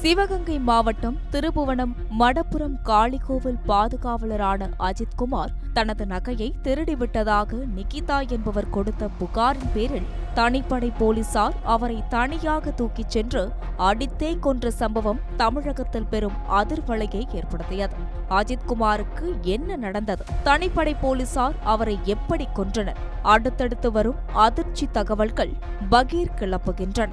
சிவகங்கை மாவட்டம் திருபுவனம் மடப்புறம் காளிகோவில் பாதுகாவலரான அஜித்குமார் தனது நகையை திருடிவிட்டதாக நிகிதா என்பவர் கொடுத்த புகாரின் பேரில் தனிப்படை போலீசார் அவரை தனியாக தூக்கிச் சென்று அடித்தே கொன்ற சம்பவம் தமிழகத்தில் பெரும் அதிர்வலையை ஏற்படுத்தியது. அஜித்குமாருக்கு என்ன நடந்தது? தனிப்படை போலீசார் அவரை எப்படி கொன்றனர்? அடுத்தடுத்து வரும் அதிர்ச்சி தகவல்கள் பகீர் கிளப்புகின்றன.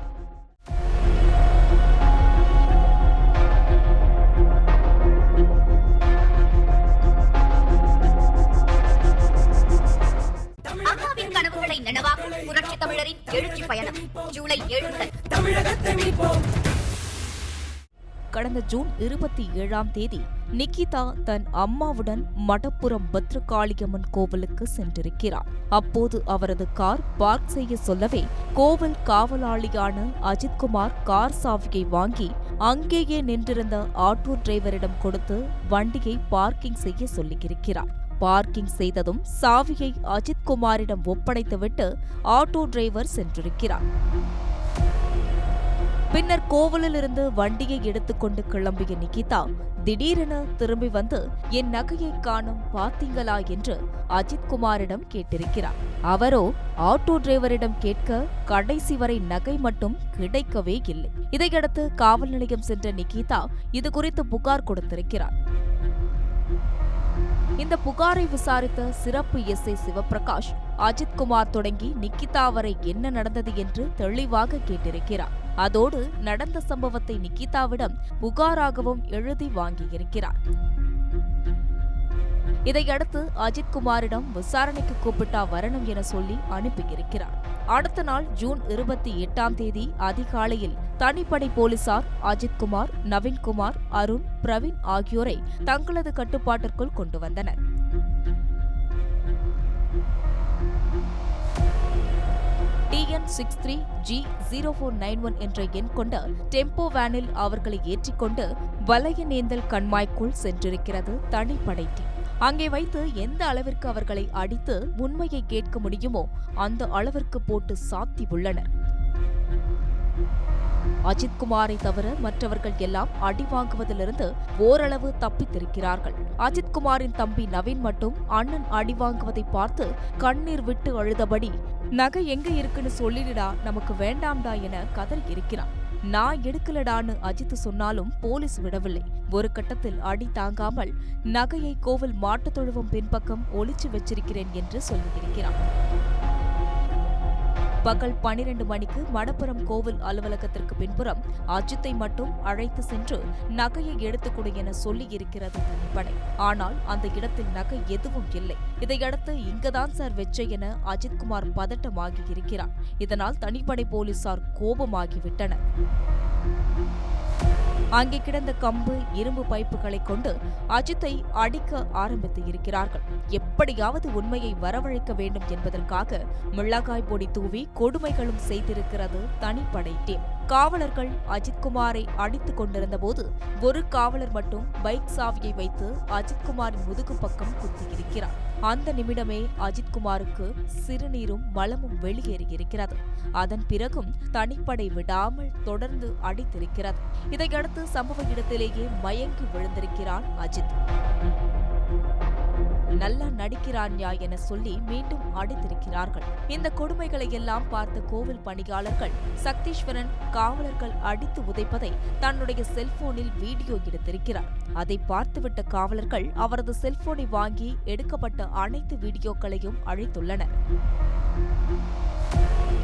கடந்த ஜூன் இருபத்தி ஏழாம் தேதி நிகிதா தன் அம்மாவுடன் மடப்புரம் பத்ரகாளியம்மன் கோவிலுக்கு சென்றிருக்கிறார். அப்போது அவரது கார் பார்க் செய்ய சொல்லவே கோவில் காவலாளியான அஜித்குமார் கார் சாவியை வாங்கி அங்கேயே நின்றிருந்த ஆட்டோ டிரைவரிடம் கொடுத்து வண்டியை பார்க்கிங் செய்ய சொல்லியிருக்கிறார். பார்க்கிங் செய்ததும் சாவியை அஜித்குமாரிடம் ஒப்படைத்துவிட்டு ஆட்டோ டிரைவர் சென்றிருக்கிறார். பின்னர் கோவிலிலிருந்து வண்டியை எடுத்துக்கொண்டு கிளம்பிய நிகிதா திடீரென திரும்பி வந்து என் நகையை காணும் பார்த்தீங்களா? என்று அஜித்குமாரிடம் கேட்டிருக்கிறார். அவரோ ஆட்டோ டிரைவரிடம் கேட்க கடைசி வரை நகை மட்டும் கிடைக்கவே இல்லை. இதையடுத்து காவல் நிலையம் சென்ற நிகிதா இது குறித்து புகார் கொடுத்திருக்கிறார். இந்த புகாரை விசாரித்த சிறப்பு எஸ்ஐ சிவபிரகாஷ் அஜித்குமார் தொடங்கி நிக்கிதா வரை என்ன நடந்தது? என்று தெளிவாக கேட்டிருக்கிறார். அதோடு நடந்த சம்பவத்தை நிக்கிதாவிடம் புகாராகவும் எழுதி வாங்கியிருக்கிறார். இதையடுத்து அஜித்குமாரிடம் விசாரணைக்கு கூப்பிட்டா வரணும் என சொல்லி அனுப்பியிருக்கிறார். அடுத்த நாள் ஜூன் இருபத்தி எட்டாம் தேதி அதிகாலையில் தனிப்படை போலீசார் அஜித்குமார் நவீன்குமார் அருண் பிரவீன் ஆகியோரை தங்களது கட்டுப்பாட்டிற்குள் கொண்டு வந்தனர். TN six three G zero four nine one என்ற எண் கொண்ட டெம்போ வேனில் அவர்களை ஏற்றிக்கொண்டு வலையநேந்தல் கண்மாய்க்குள் சென்றிருக்கிறது தனிப்படை டீம் அங்கே வைத்து எந்த அளவிற்கு அவர்களை அடித்து உண்மையை கேட்க முடியுமோ அந்த அளவிற்கு போட்டு சாத்தி உள்ளனர் அஜித்குமாரை தவிர மற்றவர்கள் எல்லாம் அடி வாங்குவதிலிருந்து ஓரளவு தப்பித்திருக்கிறார்கள். அஜித்குமாரின் தம்பி நவீன் மட்டும் அண்ணன் அடி வாங்குவதை பார்த்து கண்ணீர் விட்டு அழுதபடி நகை எங்க இருக்குன்னு சொல்லிடுடா நமக்கு வேண்டாம்டா என கதறி இருக்கிறான். நான் எடுக்கலடான்னு அஜித் சொன்னாலும் போலீஸ் விடவில்லை. ஒரு கட்டத்தில் அடி தாங்காமல் நகையை கோவில் மாட்டுத் தொழுவம் பின்பக்கம் ஒளிச்சு வச்சிருக்கிறேன் என்று சொல்லியிருக்கிறான். பகல் பனிரெண்டு மணிக்கு மடப்புறம் கோவில் அலுவலகத்திற்கு பின்புறம் அஜித்தை மட்டும் அழைத்து சென்று நகையை எடுத்துக்கொடு என சொல்லி இருக்கிறது தனிப்படை ஆனால் அந்த இடத்தில் நகை எதுவும் இல்லை. இதையடுத்து இங்கதான் சார் வெச்ச என அஜித்குமார் பதட்டமாகி இருக்கிறார். இதனால் தனிப்படை போலீசார் கோபமாகிவிட்டனர். அங்கே கிடந்த கம்பு இரும்பு பைப்புகளை கொண்டு அஜித்தை அடிக்க ஆரம்பித்து இருக்கிறார்கள். எப்படியாவது உண்மையை வரவழைக்க வேண்டும் என்பதற்காக மிளகாய் பொடி தூவி கொடுமைகளும் செய்திருக்கிறது தனிப்படை டீம். காவலர்கள் அஜித்குமாரை அடித்துக் கொண்டிருந்த போது ஒரு காவலர் மட்டும் பைக் சாவியை வைத்து அஜித்குமாரின் முதுகு பக்கம் குத்தியிருக்கிறார். அந்த நிமிடமே அஜித்குமாருக்கு சிறுநீரும் மலமும் வெளியேறியிருக்கிறது. அதன் பிறகும் தனிப்படை விடாமல் தொடர்ந்து அடித்திருக்கிறது. இதையடுத்து சம்பவ இடத்திலேயே மயங்கி விழுந்திருக்கிறான் அஜித். நல்லா நடிக்கிறான்யா என சொல்லி மீண்டும் அடித்திருக்கிறார்கள். இந்த கொடுமைகளை எல்லாம் பார்த்த கோவில் பணியாளர்கள் சக்தீஸ்வரன் காவலர்கள் அடித்து உதைப்பதை தன்னுடைய செல்போனில் வீடியோ எடுத்திருக்கிறார். அதை பார்த்துவிட்ட காவலர்கள் அவரது செல்போனை வாங்கி எடுக்கப்பட்ட அனைத்து வீடியோக்களையும் அழைத்துள்ளனர்.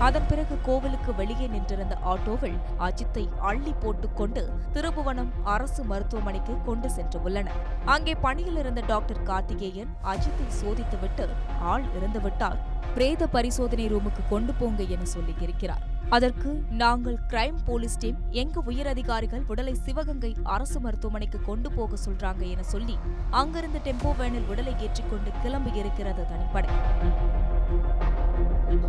அதன் பிறகு கோவிலுக்கு வெளியே நின்றிருந்த ஆட்டோவில் அஜித்தை அள்ளி போட்டுக்கொண்டு திருபுவனம் அரசு மருத்துவமனைக்கு கொண்டு சென்று உள்ளனர் அங்கே பணியில் இருந்த டாக்டர் கார்த்திகேயன் அஜித்தை சோதித்துவிட்டு ஆள் இறந்துவிட்டால் பிரேத பரிசோதனை ரூமுக்கு கொண்டு போங்க என சொல்லியிருக்கிறார். அதற்கு நாங்கள் கிரைம் போலீஸ் டீம் எங்க உயரதிகாரிகள் உடலை சிவகங்கை அரசு மருத்துவமனைக்கு கொண்டு போக சொல்றாங்க என சொல்லி அங்கிருந்து டெம்போ வேனில் உடலை ஏற்றிக்கொண்டு கிளம்பி இருக்கிறது தனிப்படை.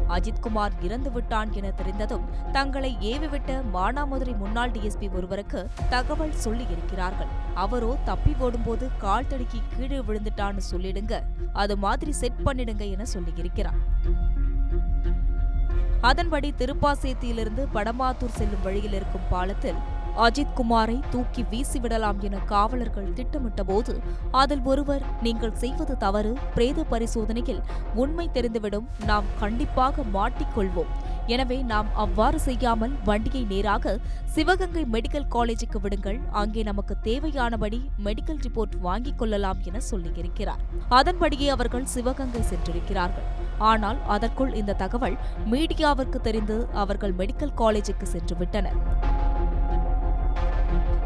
அஜித்குமார் இறந்து விட்டான் என தெரிந்ததும் தங்களை ஏவிவிட்ட மானாமதுரை முன்னாள் டிஎஸ்பி ஒருவருக்கு தகவல் சொல்லி இருக்கிறார்கள். அவரோ தப்பி ஓடும்போது கால் தடுக்கி கீழே விழுந்துட்டான்னு சொல்லிடுங்க அது மாதிரி செட் பண்ணிடுங்க என சொல்லியிருக்கிறார். அதன்படி திருப்பாசேத்தியிலிருந்து படமாத்தூர் செல்லும் வழியில் இருக்கும் பாலத்தில் அஜித் குமாரை தூக்கி வீசிவிடலாம் என காவலர்கள் திட்டமிட்டபோது அதில் ஒருவர் நீங்கள் செய்வது தவறு. பிரேத பரிசோதனையில் உண்மை தெரிந்துவிடும். நாம் கண்டிப்பாக மாட்டிக்கொள்வோம். எனவே நாம் அவ்வாறு செய்யாமல் வண்டியை நேராக சிவகங்கை மெடிக்கல் காலேஜுக்கு விடுங்கள். அங்கே நமக்கு தேவையானபடி மெடிக்கல் ரிப்போர்ட் வாங்கிக் கொள்ளலாம் என சொல்லியிருக்கிறார். அதன்படியே அவர்கள் சிவகங்கை சென்றிருக்கிறார்கள். ஆனால் அதற்குள் இந்த தகவல் மீடியாவிற்கு தெரிந்து அவர்கள் மெடிக்கல் காலேஜுக்கு சென்று விட்டனர்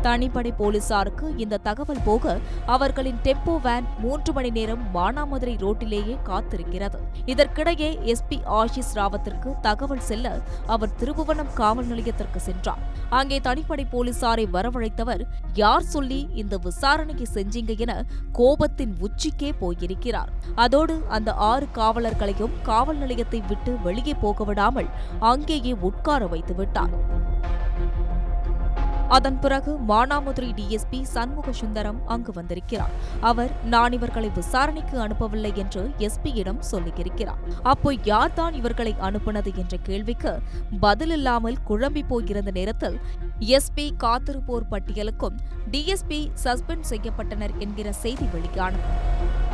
தனிப்படை போலீசாருக்கு இந்த தகவல் போக அவர்களின் டெம்போ வேன் மூன்று மணி நேரம் மானாமதுரை ரோட்டிலேயே காத்திருக்கிறது. இதற்கிடையே எஸ்பி ஆஷிஷ் ராவத்திற்கு தகவல் செல்ல அவர் திருபுவனம் காவல் நிலையத்திற்கு சென்றார். அங்கே தனிப்படை போலீசாரை வரவழைத்தவர் யார் சொல்லி இந்த விசாரணையை செஞ்சீங்க என கோபத்தின் உச்சிக்கே போயிருக்கிறார். அதோடு அந்த ஆறு காவலர்களையும் காவல் நிலையத்தை விட்டு வெளியே போக விடாமல் அங்கேயே உட்கார வைத்து விட்டார் அதன் பிறகு மானாமதுரை டிஎஸ்பி சண்முக சுந்தரம் அங்கு வந்திருக்கிறார். அவர் நான் இவர்களை விசாரணைக்கு அனுப்பவில்லை என்று எஸ்பியிடம் சொல்லியிருக்கிறார். அப்போ யார்தான் இவர்களை அனுப்புனது என்ற கேள்விக்கு பதிலில்லாமல் குழம்பி போயிருந்த நேரத்தில் எஸ்பி காத்திருப்போர் பட்டியலுக்கும் டிஎஸ்பி சஸ்பெண்ட் செய்யப்பட்டனர் என்கிற செய்தி வெளியானது.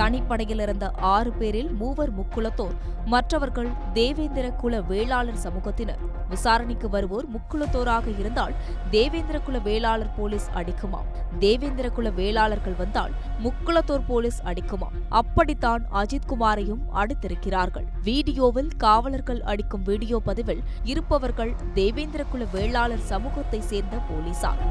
தனிப்படையில் இருந்த ஆறு பேரில் மூவர் முக்குளத்தோர் மற்றவர்கள் தேவேந்திர குல வேளாளர் சமூகத்தினர். விசாரணைக்கு வருவோர் முக்குளத்தோராக இருந்தால் தேவேந்திர குல வேளாளர் போலீஸ் அடிக்குமாம். தேவேந்திர குல வேளாளர்கள் வந்தால் முக்குளத்தோர் போலீஸ் அடிக்குமாம். அப்படித்தான் அஜித்குமாரையும் அடித்திருக்கிறார்கள். வீடியோவில் காவலர்கள் அடிக்கும் வீடியோ பதிவில் இருப்பவர்கள் தேவேந்திர குல வேளாளர் சமூகத்தை சேர்ந்த போலீசார்.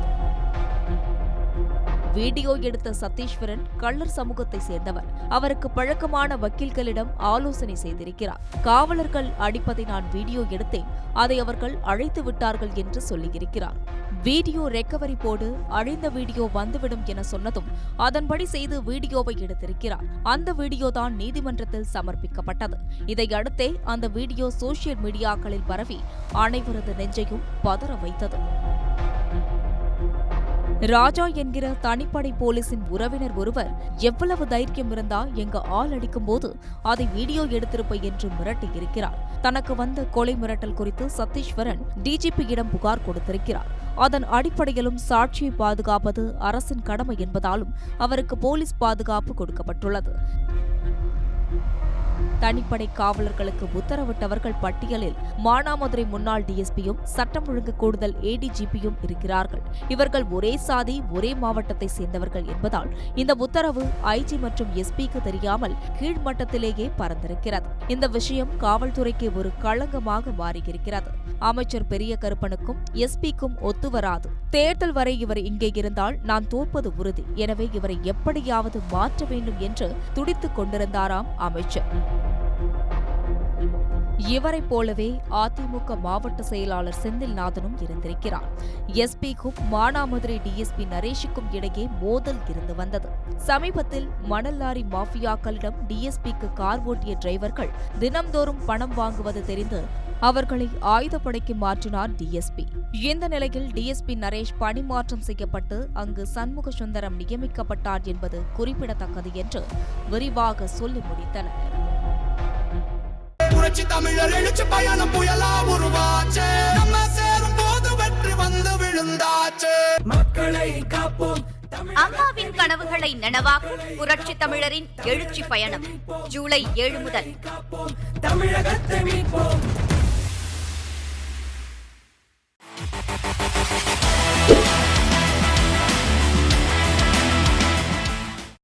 வீடியோ எடுத்த சதீஸ்வரன் கள்ளர் சமூகத்தை சேர்ந்தவர் அவருக்கு பழக்கமான வக்கீல்களிடம் ஆலோசனை செய்திருக்கிறார். காவலர்கள் அடிப்பதை நான் வீடியோ எடுத்தேன். அதை அவர்கள் அழைத்து விட்டார்கள் என்று சொல்லியிருக்கிறார். வீடியோ ரெக்கவரி போடு அழிந்த வீடியோ வந்துவிடும் என சொன்னதும் அதன்படி செய்து வீடியோவை எடுத்திருக்கிறார். அந்த வீடியோ தான் நீதிமன்றத்தில் சமர்ப்பிக்கப்பட்டது. இதையடுத்தே அந்த வீடியோ சோசியல் மீடியாக்களில் பரவி அனைவரது நெஞ்சையும் பதற வைத்தது. ராஜா என்கிற தனிப்படை போலீசின் உறவினர் ஒருவர் எவ்வளவு தைரியம் இருந்தா எங்க ஆள் அடிக்கும் போது அதை வீடியோ எடுத்திருப்ப என்று மிரட்டி இருக்கிறார். தனக்கு வந்த கொலை மிரட்டல் குறித்து சத்தீஸ்வரன் டிஜிபியிடம் புகார் கொடுத்திருக்கிறார். அதன் அடிப்படையிலும் சாட்சியை பாதுகாப்பது அரசின் கடமை என்பதாலும் அவருக்கு போலீஸ் பாதுகாப்பு கொடுக்கப்பட்டுள்ளது. தனிப்படை காவலர்களுக்கு உத்தரவிட்டவர்கள் பட்டியலில் மானாமதுரை முன்னாள் டிஎஸ்பியும் சட்டம் ஒழுங்கு கூடுதல் ஏடிஜிபியும் இருக்கிறார்கள். இவர்கள் ஒரே சாதி ஒரே மாவட்டத்தை சேர்ந்தவர்கள் என்பதால் இந்த உத்தரவு ஐஜி மற்றும் எஸ்பிக்கு தெரியாமல் கீழ்மட்டத்திலேயே பறந்திருக்கிறது இந்த விஷயம் காவல்துறைக்கு ஒரு களங்கமாக மாறியிருக்கிறது. அமைச்சர் பெரிய கருப்பனுக்கும் எஸ்பிக்கும் ஒத்துவராது தேர்தல் வரை இவர் இங்கே இருந்தால் நான் தோற்பது உறுதி. எனவே இவரை எப்படியாவது மாற்ற வேண்டும் என்று துடித்துக் கொண்டிருந்தாராம் அமைச்சர். இவரைப் போலவே அதிமுக மாவட்ட செயலாளர் செந்தில்நாதனும் இருந்திருக்கிறார். எஸ்பிக்கும் மானாமதுரை டிஎஸ்பி நரேஷுக்கும் இடையே மோதல் இருந்து வந்தது. சமீபத்தில் மணல் லாரி மாஃபியாக்களிடம் டிஎஸ்பிக்கு கார் ஓட்டிய டிரைவர்கள் தினம்தோறும் பணம் வாங்குவது தெரிந்து அவர்களை ஆயுதப்படைக்கு மாற்றினார் டிஎஸ்பி இந்த நிலையில் டிஎஸ்பி நரேஷ் பணிமாற்றம் செய்யப்பட்டு அங்கு சண்முக சுந்தரம் நியமிக்கப்பட்டார் என்பது குறிப்பிடத்தக்கது என்று விரிவாக சொல்லி முடித்தனர். புரட்சி தமிழர் எழுச்சி பயணம் புயலா உருவாச்சு. நம்ம சேரும் போது வெற்றி வந்து விழுந்தாச்சு. மக்களை காப்போம். அம்மாவின் கனவுகளை நனவாக்கும் புரட்சி தமிழரின் எழுச்சி பயணம். ஜூலை ஏழு முதல். தமிழகத்தை மீட்போம்.